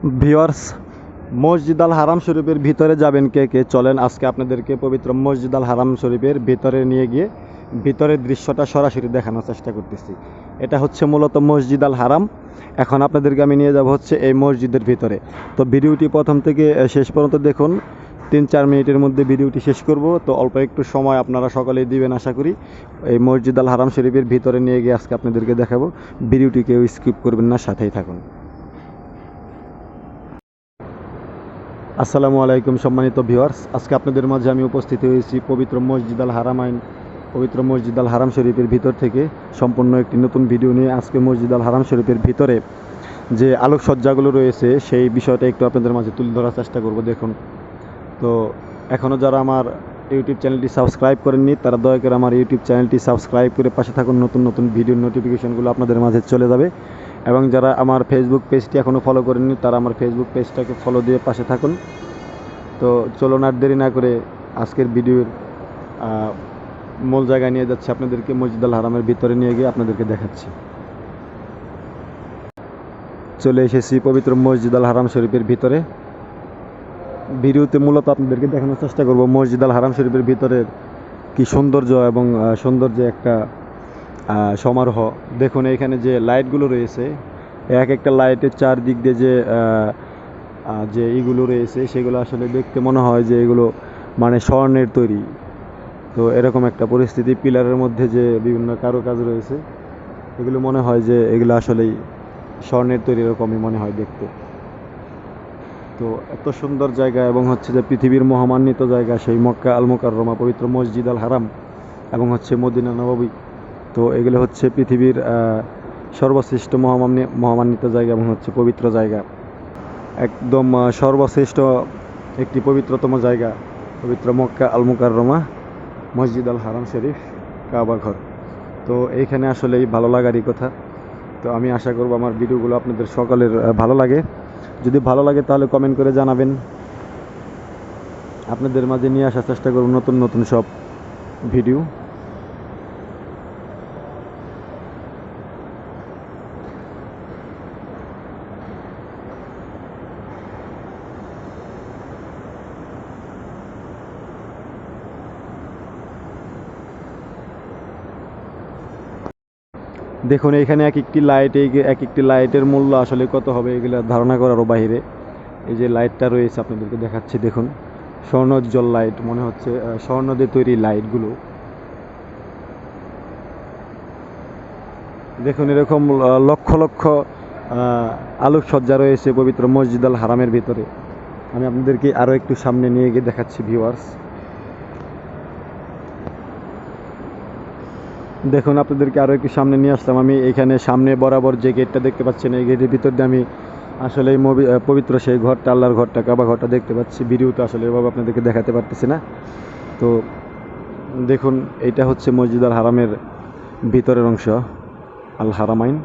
Viewers মসজিদ আল হারাম শরীফের ভিতরে যাবেন কে কে? চলেন, আজকে আপনাদেরকে পবিত্র মসজিদ আল হারাম শরীফের ভিতরে নিয়ে গিয়ে ভিতরের দৃশ্যটা সরাসরি দেখানোর চেষ্টা করতেছি। এটা হচ্ছে মূলত মসজিদ আল হারাম। এখন আপনাদেরকে আমি নিয়ে যাব হচ্ছে এই মসজিদের ভিতরে। তো ভিডিওটি প্রথম থেকে শেষ পর্যন্ত দেখুন। তিন চার মিনিটের মধ্যে ভিডিওটি শেষ করব। তো অল্প একটু সময় আপনারা সকলেই দিবেন, আশা করি। এই মসজিদ আল হারাম শরীফের ভিতরে নিয়ে গিয়ে আজকে আপনাদেরকে দেখাবো। ভিডিওটি কেউ স্কিপ করবেন না, সাথেই থাকুন। আসসালামু আলাইকুম সম্মানিত ভিউয়ার্স। আজকে আপনাদের মাঝে আমি উপস্থিত হয়েছি পবিত্র মসজিদ আল হারামাইন পবিত্র মসজিদ আল হারাম শরীফের ভিতর থেকে। সম্পূর্ণ একটি নতুন ভিডিও নিয়ে আজকে মসজিদ আল হারাম শরীফের ভিতরে যে আলোকসজ্জাগুলো রয়েছে, সেই বিষয়টা একটু আপনাদের মাঝে তুলে ধরার চেষ্টা করব, দেখুন। তো এখনও যারা আমার ইউটিউব চ্যানেলটি সাবস্ক্রাইব করেননি, তারা দয়া করে আমার ইউটিউব চ্যানেলটি সাবস্ক্রাইব করে পাশে থাকুন। নতুন নতুন ভিডিওর নোটিফিকেশনগুলো আপনাদের মাঝে চলে যাবে। এবং যারা আমার ফেসবুক পেজটি এখনও ফলো করেননি, তারা আমার ফেসবুক পেজটাকে ফলো দিয়ে পাশে থাকুন। তো চলুন আর দেরি না করে আজকের ভিডিওর মূল জায়গায় নিয়ে যাচ্ছে আপনাদেরকে মসজিদ আল হারামের ভিতরে নিয়ে গিয়ে আপনাদেরকে দেখাচ্ছি। চলে এসেছি পবিত্র মসজিদ আল হারাম শরীফের ভিতরে। ভিডিওতে মূলত আপনাদেরকে দেখানোর চেষ্টা করব মসজিদ আল হারাম শরীফের ভিতরের কি সৌন্দর্য এবং সৌন্দর্য একটা সমারোহ। দেখুন এখানে যে লাইটগুলো রয়েছে, এক একটা লাইটের চারদিক দিয়ে যে যে ইগুলো রয়েছে, সেগুলো আসলে দেখতে মনে হয় যে এগুলো মানে স্বর্ণের তৈরি। তো এরকম একটা পরিস্থিতি, পিলারের মধ্যে যে বিভিন্ন কারুকাজ রয়েছে, এগুলো মনে হয় যে এগুলো আসলেই স্বর্ণের তৈরি এরকমই মনে হয় দেখতে। তো এত সুন্দর জায়গা এবং হচ্ছে যে পৃথিবীর মহামান্বিত জায়গা, সেই মক্কা আল মোকাররমা পবিত্র মসজিদ আল হারাম এবং হচ্ছে মদিনা নবাবী। তো এগুলো হচ্ছে পৃথিবীর সর্বশ্রেষ্ঠ মহামান্য মহামান্বিত জায়গা এবং হচ্ছে পবিত্র জায়গা। একদম সর্বশ্রেষ্ঠ একটি পবিত্রতম জায়গা, পবিত্র মক্কা আল মুকাররমা মসজিদ আল হারাম শরীফ কাবাঘর তো এইখানে আসলেই ভালো লাগারই কথা। তো আমি আশা করব আমার ভিডিওগুলো আপনাদের সকলের ভালো লাগে। যদি ভালো লাগে তাহলে কমেন্ট করে জানাবেন। আপনাদের মাঝে নিয়ে আসার চেষ্টা করব নতুন নতুন সব ভিডিও। দেখুন, এখানে এক একটি লাইট এক একটি লাইটের মূল্য আসলে কত হবে এগুলো ধারণা করারও বাইরে। এই যে লাইটটা রয়েছে, আপনাদেরকে দেখাচ্ছি, দেখুন। স্বর্ণোজ্জ্বল লাইট মনে হচ্ছে স্বর্ণ দিয়ে তৈরি লাইটগুলো দেখুন, এরকম লক্ষ লক্ষ আলোকসজ্জা রয়েছে পবিত্র মসজিদ আল হারামের ভিতরে। আমি আপনাদেরকে আরও একটু সামনে নিয়ে গিয়ে দেখাচ্ছি ভিউয়ার্স দেখুন, আপনাদেরকে আরও একটু সামনে নিয়ে আসলাম। আমি এখানে সামনে বরাবর যে গেটটা দেখতে পাচ্ছেন, এই গেটের ভিতর দিয়ে আমি আসলে মবি- পবিত্র সেই ঘরটা, আল্লাহর ঘরটা, কাবা ঘরটা দেখতে পাচ্ছি। ভিডিওতে আসলে এভাবে আপনাদেরকে দেখাতে পারতেছি না। তো দেখুন এটা হচ্ছে মসজিদ আল হারামের ভিতরের অংশ আল হারামাইন